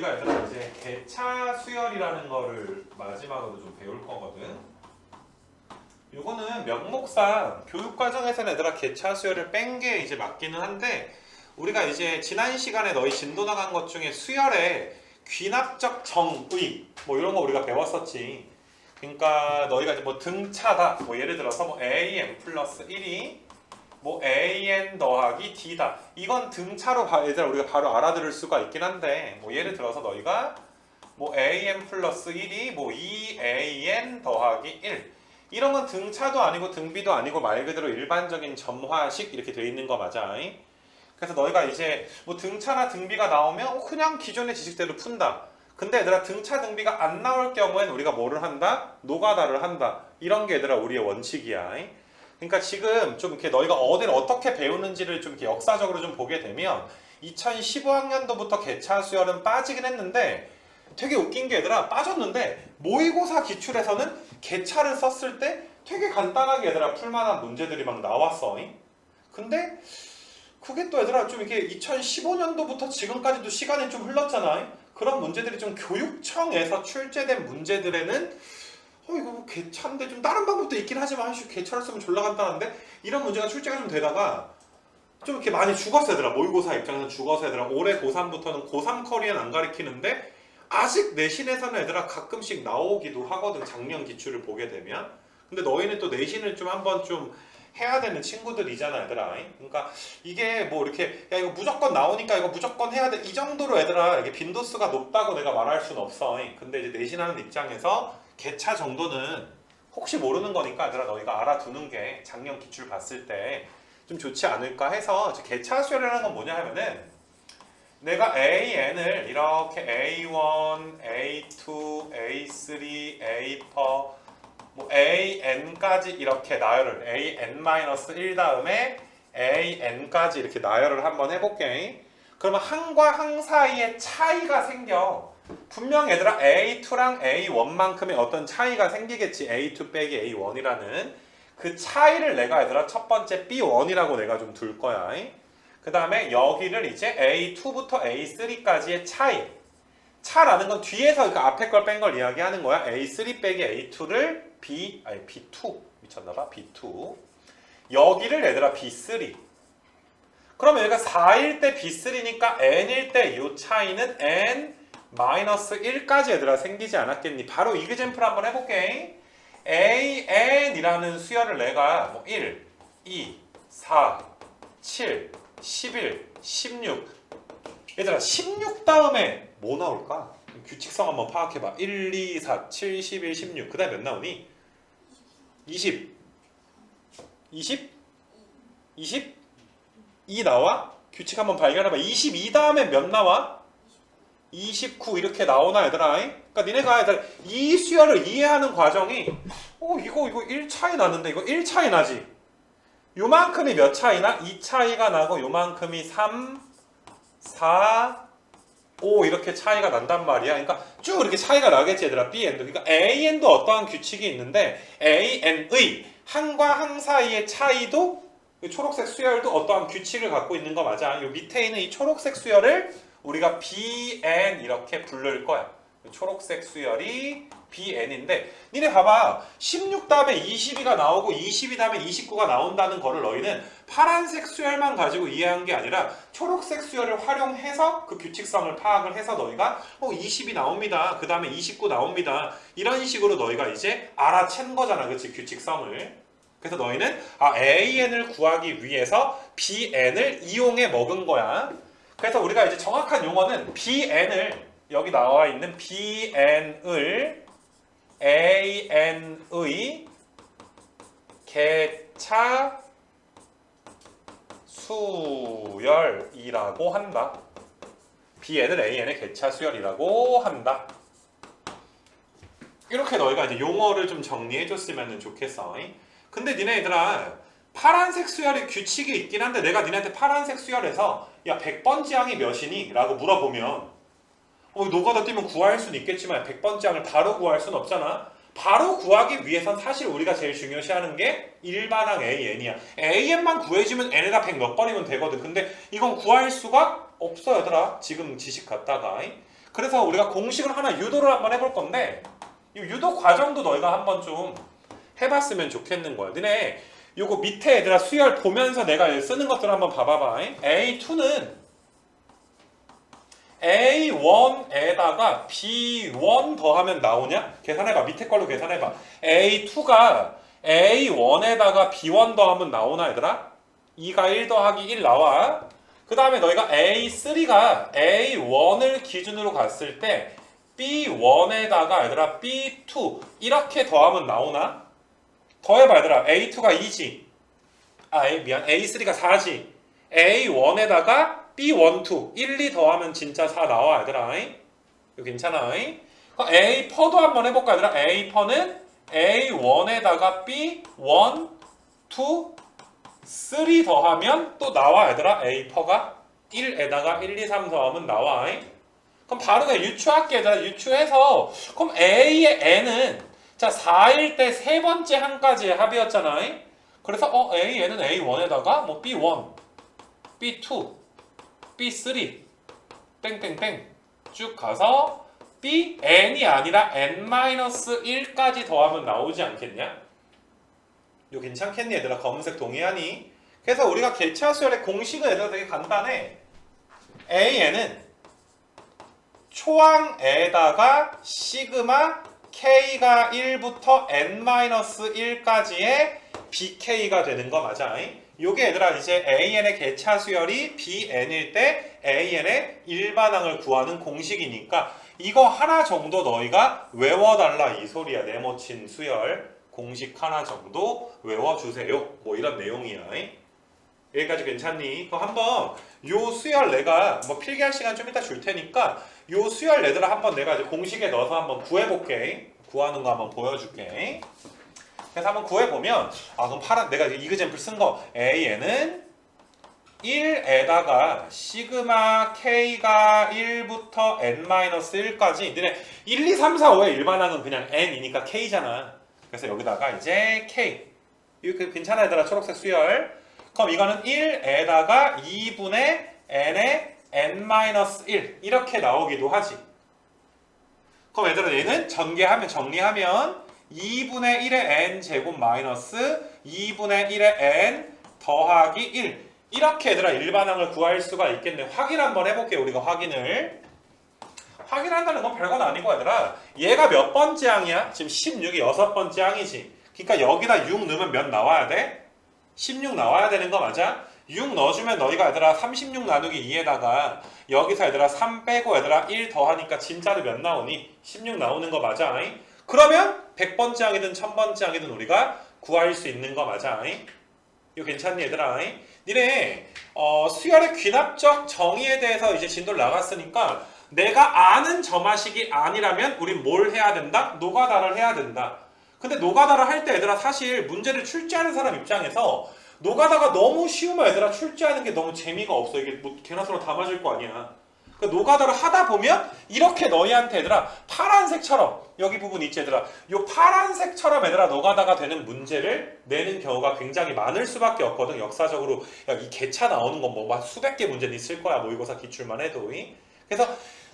우리가 얘들아 이제 개차 수열이라는 거를 마지막으로 좀 배울 거거든. 요거는 명목상 교육 과정에서는 얘들아 개차 수열을 뺀 게 이제 맞기는 한데 우리가 이제 지난 시간에 너희 진도 나간 것 중에 수열에 귀납적 정의 뭐 이런 거 우리가 배웠었지. 그러니까 너희가 이제 뭐 등차다 뭐 예를 들어서 뭐 a n 플러스 1이 뭐 an 더하기 d다. 이건 등차로 바, 얘들아 우리가 바로 알아들을 수가 있긴 한데 뭐 예를 들어서 너희가 뭐 an 플러스 1이 뭐 2an 더하기 1 이런 건 등차도 아니고 등비도 아니고 말 그대로 일반적인 점화식 이렇게 돼 있는 거 맞아? 그래서 너희가 이제 뭐 등차나 등비가 나오면 어, 그냥 기존의 지식대로 푼다. 근데 얘들아 등차 등비가 안 나올 경우에는 우리가 뭐를 한다? 노가다를 한다. 이런 게 얘들아 우리의 원칙이야 그러니까 지금 좀 이렇게 너희가 어디를 어떻게 배우는지를 좀 이렇게 역사적으로 좀 보게 되면 2015학년도부터 개차 수열은 빠지긴 했는데 되게 웃긴 게 얘들아 빠졌는데 모의고사 기출에서는 개차를 썼을 때 되게 간단하게 얘들아 풀만한 문제들이 막 나왔어. 잉? 근데 그게 또 얘들아 좀 이게 2015년도부터 지금까지도 시간이 좀 흘렀잖아. 잉? 그런 문제들이 좀 교육청에서 출제된 문제들에는 어 이거 뭐 개차인데 좀 다른 방법도 있긴 하지만 씨, 개차를 쓰면 졸라 간단한데 이런 문제가 출제가 좀 되다가 좀 이렇게 많이 죽었어 얘들아 모의고사 입장에서 죽어서 얘들아 올해 고3부터는 고3 커리어는 안 가리키는데 아직 내신에서는 얘들아 가끔씩 나오기도 하거든 작년 기출을 보게 되면. 근데 너희는 또 내신을 좀 한번 좀 해야 되는 친구들이잖아 얘들아. 그러니까 이게 뭐 이렇게 야 이거 무조건 나오니까 이거 무조건 해야 돼. 이 정도로 얘들아 이게 빈도수가 높다고 내가 말할 수는 없어. 근데 이제 내신하는 입장에서 개차 정도는 혹시 모르는 거니까 얘들아 너희가 알아두는 게 작년 기출 봤을 때 좀 좋지 않을까 해서 개차 수열이라는 건 뭐냐 하면은 내가 AN을 이렇게 A1, A2, A3, A4 뭐 AN까지 이렇게 나열을 AN-1 다음에 AN까지 이렇게 나열을 한번 해볼게. 그러면 항과 항 사이에 차이가 생겨. 분명 얘들아 A2랑 A1만큼의 어떤 차이가 생기겠지. A2 빼기 A1이라는 그 차이를 내가 얘들아 첫 번째 B1이라고 내가 좀 둘 거야. 그 다음에 여기를 이제 A2부터 A3까지의 차이. 차라는 건 뒤에서 그러니까 앞에 걸 뺀 걸 이야기하는 거야. A3 빼기 A2를 B, 아니 B2 미쳤나봐. B2. 여기를 얘들아 B3. 그러면 여기가 4일 때 B3니까 N일 때 이 차이는 N 마이너스 1까지 얘들아 생기지 않았겠니? 바로 이그젠플 한번 해볼게. AN이라는 수열을 내가 뭐 1, 2, 4, 7, 11, 16 얘들아 16 다음에 뭐 나올까? 규칙성 한번 파악해봐 1, 2, 4, 7, 11, 16그 다음에 몇 나오니? 20 20? 20? 2 나와? 규칙 한번 발견해봐 22 다음에 몇 나와? 29 이렇게 나오나 얘들아 그러니까 니네가 얘들아 이 수열을 이해하는 과정이 어 이거 이거 1 차이 나는데 이거 1 차이 나지 요만큼이 몇 차이나? 2 차이가 나고 요만큼이 3, 4, 5 이렇게 차이가 난단 말이야. 그러니까 쭉 이렇게 차이가 나겠지 얘들아. B, N도. 그러니까 A, N도 어떠한 규칙이 있는데 A, N의 항과 항 사이의 차이도 이 초록색 수열도 어떠한 규칙을 갖고 있는 거 맞아. 요 밑에 있는 이 초록색 수열을 우리가 B, N 이렇게 부를 거야. 초록색 수열이 BN인데 니네 봐봐. 16 다음에 22가 나오고 22 다음에 29가 나온다는 거를 너희는 파란색 수열만 가지고 이해한 게 아니라 초록색 수열을 활용해서 그 규칙성을 파악을 해서 너희가 어 20이 나옵니다. 그 다음에 29 나옵니다. 이런 식으로 너희가 이제 알아챈 거잖아. 그치? 규칙성을. 그래서 너희는 아 AN을 구하기 위해서 BN을 이용해 먹은 거야 그래서 우리가 이제 정확한 용어는 BN을 여기 나와 있는 BN을 AN의 개차 수열이라고 한다. BN을 AN의 개차 수열이라고 한다. 이렇게 너희가 이제 용어를 좀 정리해 줬으면 좋겠어. 근데 니네 얘들아 파란색 수열의 규칙이 있긴 한데 내가 니네한테 파란색 수열에서 야 100번 지항이 몇이니? 라고 물어보면 어, 노가다 뛰면 구할 수는 있겠지만 100번 장을 바로 구할 수는 없잖아. 바로 구하기 위해선 사실 우리가 제일 중요시하는 게 일반항 AN이야. AN만 구해주면 N에다 100 몇 번이면 되거든. 근데 이건 구할 수가 없어 얘들아. 지금 지식 갖다가. 그래서 우리가 공식을 하나 유도를 한번 해볼 건데 이 유도 과정도 너희가 한번 좀 해봤으면 좋겠는 거야. 너네 요거 밑에 얘들아 수열 보면서 내가 쓰는 것들 한번 봐봐봐. A2는 A1에다가 B1 더하면 나오냐? 계산해봐. 밑에 걸로 계산해봐. A2가 A1에다가 B1 더하면 나오나 얘들아? 2가 1 더하기 1 나와. 그 다음에 너희가 A3가 A1을 기준으로 갔을 때 B1에다가 얘들아 B2 이렇게 더하면 나오나? 더해봐 얘들아 A2가 2지. 아 미안. A3가 4지. A1에다가 B12 1, 2 더하면 진짜 4 나와 얘들아. 이거 괜찮아. 그럼 A 퍼도 한번 해볼까 얘들아? A 퍼는 A1에다가 B1, 2, 3 더하면 또 나와 얘들아. A 퍼가 1에다가 1, 2, 3 더하면 나와. 그럼 바로 그냥 유추할게 얘들아. 유추해서. 그럼 A의 N은 자 4일 때 세 번째 한까지의 합이었잖아 그래서 어 A, N은 A1에다가 뭐 B1, B2, B3 뺑뺑뺑 쭉 가서 B, N이 아니라 N-1까지 더하면 나오지 않겠냐? 이거 괜찮겠니 얘들아? 검은색 동의하니? 그래서 우리가 개차 수열의 공식은 얘들아 되게 간단해 AN은 초항에다가 시그마 K가 1부터 N-1까지의 BK가 되는 거 맞아? 요게 얘들아 이제 AN의 개차 수열이 BN일 때 AN의 일반항을 구하는 공식이니까 이거 하나 정도 너희가 외워달라 이 소리야. 네모친 수열 공식 하나 정도 외워주세요. 뭐 이런 내용이야 여기까지 괜찮니? 그럼 한번 요 수열 내가 뭐 필기할 시간 좀 이따 줄 테니까 요 수열 얘들아 한번 내가 이제 공식에 넣어서 한번 구해볼게. 구하는 거 한번 보여줄게. 그래서 한번 구해보면 아 그럼 파란 내가 이그젠플 쓴 거. AN은 1에다가 시그마 K가 1부터 N-1까지. 너네 1, 2, 3, 4, 5의 일반항은 그냥 N이니까 K잖아. 그래서 여기다가 이제 K. 이거 괜찮아 얘들아? 초록색 수열 그럼 이거는 1에다가 2분의 N의 N-1 이렇게 나오기도 하지. 그럼 얘들아 얘는 전개하면 정리하면 2분의 1의 n 제곱 마이너스 2분의 1의 n 더하기 1 이렇게 얘들아 일반항을 구할 수가 있겠네. 확인 한번 해볼게 요 우리가 확인을. 확인한다는 건 별건 아니고 얘들아. 얘가 몇 번째 항이야? 지금 16이 여섯 번째 항이지. 그러니까 여기다 6 넣으면 몇 나와야 돼? 16 나와야 되는 거 맞아? 6 넣어주면 너희가 얘들아 36 나누기 2에다가 여기서 얘들아 3 빼고 얘들아 1 더하니까 진짜로 몇 나오니? 16 나오는 거 맞아? 그러면 100번째 항이든 1000번째 항이든 우리가 구할 수 있는 거 맞아? 이거 괜찮니 얘들아? 니네 어, 수열의 귀납적 정의에 대해서 이제 진도를 나갔으니까 내가 아는 점화식이 아니라면 우린 뭘 해야 된다? 노가다를 해야 된다. 근데 노가다를 할때 얘들아 사실 문제를 출제하는 사람 입장에서 노가다가 너무 쉬우면 얘들아 출제하는 게 너무 재미가 없어. 이게 뭐 개나 소나 다 맞을 거 아니야. 그 노가다를 하다 보면 이렇게 너희한테 얘들아 파란색처럼 여기 부분 있지 얘들아. 요 파란색처럼 얘들아 노가다가 되는 문제를 내는 경우가 굉장히 많을 수밖에 없거든. 역사적으로 야, 이 개차 나오는 건 뭐 수백 개 문제는 있을 거야. 모의고사 기출만 해도. 그래서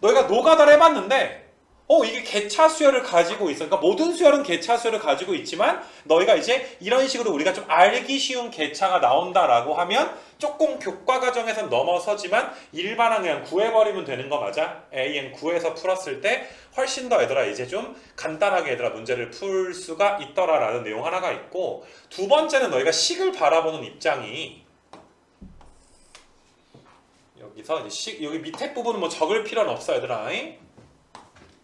너희가 노가다를 해봤는데 어 이게 개차 수열을 가지고 있어. 그러니까 모든 수열은 개차 수열을 가지고 있지만 너희가 이제 이런 식으로 우리가 좀 알기 쉬운 개차가 나온다라고 하면 조금 교과 과정에서 넘어서지만 일반항 그냥 구해버리면 되는 거 맞아? AN 9에서 풀었을 때 훨씬 더 얘들아 이제 좀 간단하게 얘들아 문제를 풀 수가 있더라라는 내용 하나가 있고 두 번째는 너희가 식을 바라보는 입장이 여기서 식 여기 밑에 부분은 뭐 적을 필요는 없어 얘들아.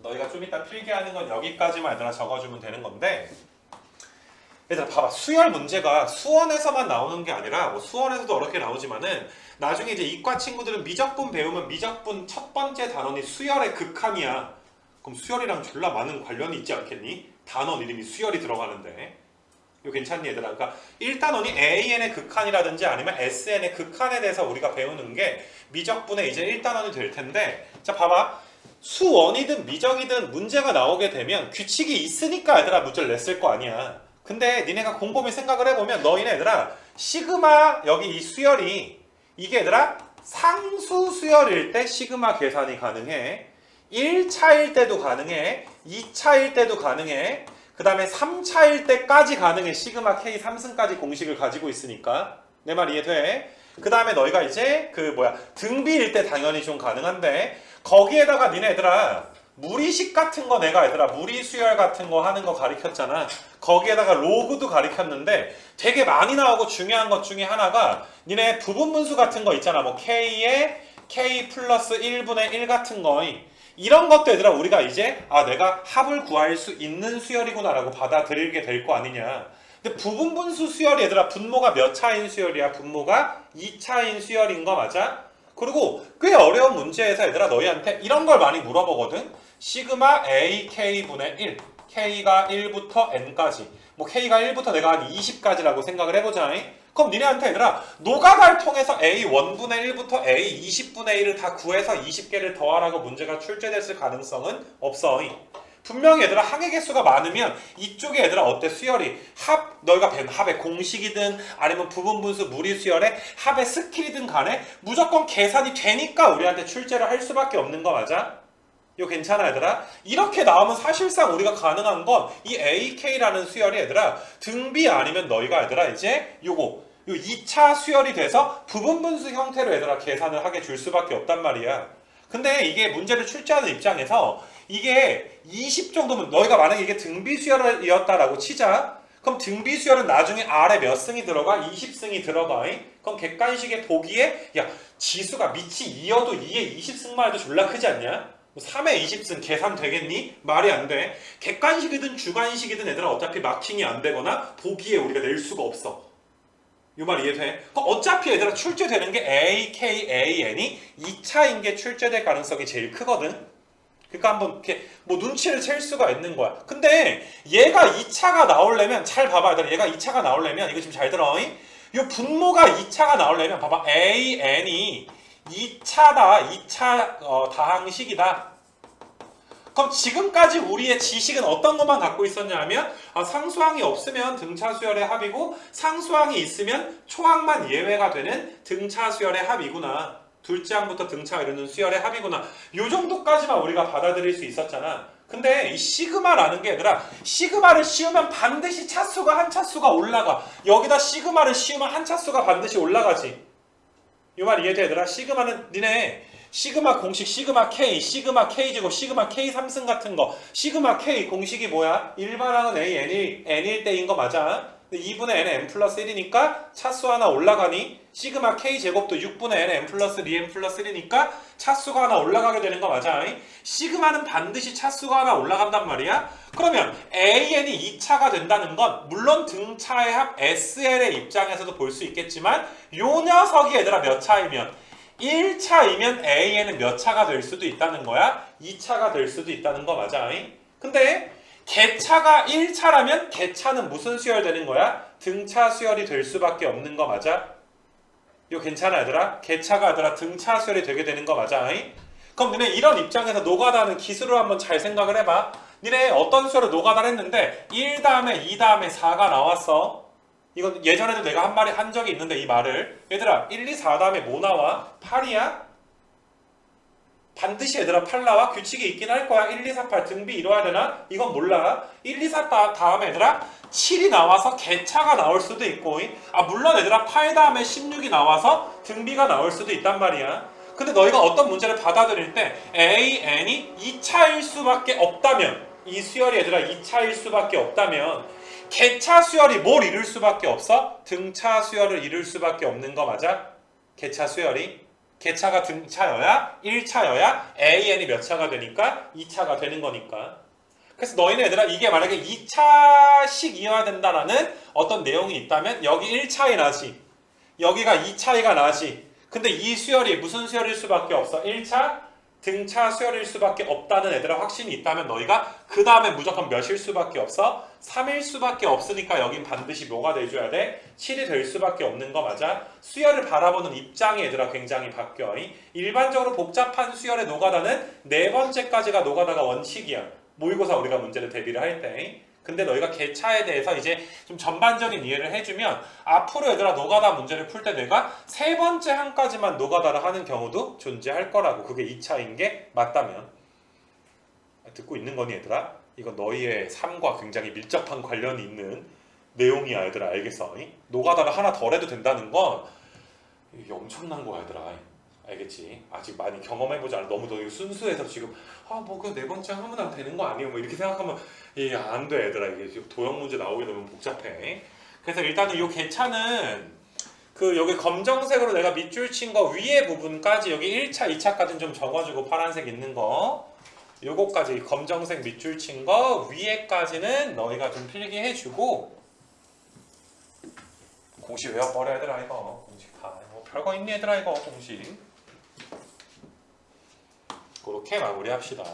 너희가 좀 이따 필기하는 건 여기까지만 얘들아 적어주면 되는 건데 얘들아 봐봐 수열 문제가 수원에서만 나오는 게 아니라 뭐 수원에서도 어렵게 나오지만은 나중에 이제 이과 친구들은 미적분 배우면 미적분 첫 번째 단원이 수열의 극한이야 그럼 수열이랑 졸라 많은 관련이 있지 않겠니? 단원 이름이 수열이 들어가는데 이거 괜찮니 얘들아? 그러니까 1단원이 AN의 극한이라든지 아니면 SN의 극한에 대해서 우리가 배우는 게 미적분의 이제 1단원이 될 텐데 자 봐봐 수원이든 미적이든 문제가 나오게 되면 규칙이 있으니까 얘들아 문제를 냈을 거 아니야. 근데 니네가 곰곰이 생각을 해보면 너희네 얘들아 시그마 여기 이 수열이 이게 얘들아 상수 수열일 때 시그마 계산이 가능해. 1차일 때도 가능해. 2차일 때도 가능해. 그 다음에 3차일 때까지 가능해. 시그마 K 3승까지 공식을 가지고 있으니까. 내 말 이해돼? 그 다음에 너희가 이제 그 뭐야 등비일 때 당연히 좀 가능한데 거기에다가 니네 얘들아 무리식 같은 거 내가 얘들아 무리수열 같은 거 하는 거 가르쳤잖아. 거기에다가 로그도 가르쳤는데 되게 많이 나오고 중요한 것 중에 하나가 니네 부분분수 같은 거 있잖아. 뭐 K에 K 플러스 1분의 1 같은 거 이런 것도 얘들아 우리가 이제 아 내가 합을 구할 수 있는 수열이구나 라고 받아들이게 될 거 아니냐. 근데 부분분수 수열이 얘들아 분모가 몇 차인 수열이야? 분모가 2차인 수열인 거 맞아? 그리고 꽤 어려운 문제에서 얘들아 너희한테 이런 걸 많이 물어보거든. 시그마 A K분의 1 K가 1부터 N까지 뭐 K가 1부터 내가 한 20까지라고 생각을 해보자. 그럼 니네한테 얘들아 노가다를 통해서 A 1분의 1부터 A 20분의 1을 다 구해서 20개를 더하라고 문제가 출제됐을 가능성은 없어. 분명히 얘들아 항의 개수가 많으면 이쪽에 얘들아 어때 수열이 합 너희가 뵌 합의 공식이든 아니면 부분 분수 무리 수열의 합의 스킬이든 간에 무조건 계산이 되니까 우리한테 출제를 할 수밖에 없는 거 맞아? 이거 괜찮아 얘들아? 이렇게 나오면 사실상 우리가 가능한 건 이 AK라는 수열이 얘들아 등비 아니면 너희가 얘들아 이제 요거 요 2차 수열이 돼서 부분 분수 형태로 얘들아 계산을 하게 줄 수밖에 없단 말이야. 근데 이게 문제를 출제하는 입장에서 이게 20 정도면 너희가 만약에 이게 등비 수열이었다라고 치자. 그럼 등비 수열은 나중에 아래 몇 승이 들어가? 20승이 들어가. 그럼 객관식의 보기에 야 지수가 밑이 2여도 2에 20승만 해도 졸라 크지 않냐? 3에 20승 계산 되겠니? 말이 안 돼. 객관식이든 주관식이든 얘들아 어차피 마킹이 안 되거나 보기에 우리가 낼 수가 없어. 이 말 이해돼? 그럼 어차피 얘들아 출제되는 게 A, K, A, N이 2차인 게 출제될 가능성이 제일 크거든. 그러니까 한번 이렇게 뭐 눈치를 챌 수가 있는 거야. 근데 얘가 2차가 나오려면 잘 봐봐. 얘들아 얘가 2차가 나오려면 이거 지금 잘 들어. 이 분모가 2차가 나오려면 봐봐. A, N이 2차다. 2차 어, 다항식이다. 그럼 지금까지 우리의 지식은 어떤 것만 갖고 있었냐면 아, 상수항이 없으면 등차 수열의 합이고 상수항이 있으면 초항만 예외가 되는 등차 수열의 합이구나. 둘째 항부터 등차 이루는 수열의 합이구나. 요 정도까지만 우리가 받아들일 수 있었잖아. 근데 이 시그마라는 게 얘들아 시그마를 씌우면 반드시 차수가 한 차수가 올라가. 여기다 시그마를 씌우면 한 차수가 반드시 올라가지. 이 말 이해돼 얘들아? 시그마는 니네 시그마 공식 시그마 K, 시그마 K제곱, 시그마 K 3승 같은 거 시그마 K 공식이 뭐야? 일반항은 A, N일, N일 때인 거 맞아? 근데 2분의 N, N 플러스 1이니까 차수 하나 올라가니 시그마 K제곱도 6분의 N, N 플러스 2N 플러스 1이니까 차수가 하나 올라가게 되는 거 맞아? 시그마는 반드시 차수가 하나 올라간단 말이야? 그러면 AN이 2차가 된다는 건 물론 등차의 합 SL의 입장에서도 볼 수 있겠지만 요 녀석이 얘들아 몇 차이면 1차이면 AN은 몇 차가 될 수도 있다는 거야? 2차가 될 수도 있다는 거 맞아? 근데 개차가 1차라면 개차는 무슨 수열 되는 거야? 등차 수열이 될 수밖에 없는 거 맞아? 이거 괜찮아 얘들아? 개차가 얘들아 등차 수열이 되게 되는 거 맞아? 그럼 너네 이런 입장에서 노가다는 기술을 한번 잘 생각을 해봐. 니네 어떤 수열을 노가다를 했는데 1 다음에 2 다음에 4가 나왔어. 이건 예전에도 내가 한 말이 한 적이 있는데 이 말을 얘들아 1, 2, 4 다음에 뭐 나와? 8이야? 반드시 얘들아 8 나와? 규칙이 있긴 할 거야 1, 2, 4, 8 등비 이뤄야 되나? 이건 몰라 1, 2, 4 다, 다음에 얘들아 7이 나와서 개차가 나올 수도 있고 아 물론 얘들아 8 다음에 16이 나와서 등비가 나올 수도 있단 말이야 근데 너희가 어떤 문제를 받아들일 때 A, N이 2차일 수밖에 없다면 이 수열이 얘들아 2차일 수밖에 없다면 개차 수열이 뭘 이룰 수밖에 없어? 등차 수열을 이룰 수밖에 없는 거 맞아? 개차 수열이? 개차가 등차여야? 1차여야? AN이 몇 차가 되니까? 2차가 되는 거니까. 그래서 너희는 얘들아 이게 만약에 2차식이어야 된다라는 어떤 내용이 있다면 여기 1차이 나지 여기가 2차이가 나지 근데 이 수열이 무슨 수열일 수밖에 없어? 1차 등차 수열일 수밖에 없다는 애들아 확신이 있다면 너희가 그 다음에 무조건 몇일 수밖에 없어? 3일 수밖에 없으니까 여긴 반드시 뭐가 돼줘야 돼? 7이 될 수밖에 없는 거 맞아? 수열을 바라보는 입장이 얘들아 굉장히 바뀌어 일반적으로 복잡한 수열의 노가다는 네 번째까지가 노가다가 원칙이야 모의고사 우리가 문제를 대비를 할 때 근데 너희가 개차에 대해서 이제 좀 전반적인 이해를 해주면 앞으로 얘들아 노가다 문제를 풀 때 내가 세 번째 항까지만 노가다를 하는 경우도 존재할 거라고 그게 2차인 게 맞다면 듣고 있는 거니 얘들아? 이건 너희의 삶과 굉장히 밀접한 관련이 있는 내용이야 얘들아 알겠어? 이? 노가다를 하나 덜 해도 된다는 건 엄청난 거야 얘들아 알겠지? 아직 많이 경험해보지 않아. 너무 너 이거 순수해서 지금 아 뭐 그 네 번째 하면 되는 거 아니에요? 뭐 이렇게 생각하면 이게 안 돼 얘들아. 이게 지금 도형 문제 나오게 되면 복잡해. 그래서 일단은 이 개차는 그 여기 검정색으로 내가 밑줄 친 거 위에 부분까지 여기 1차, 2차까지는 좀 적어주고 파란색 있는 거. 요거까지 검정색 밑줄 친 거 위에까지는 너희가 좀 필기해주고. 공식 외워버려 얘들아 이거. 공식 다 뭐 별거 있니 얘들아 이거 공식 그렇게 마무리합시다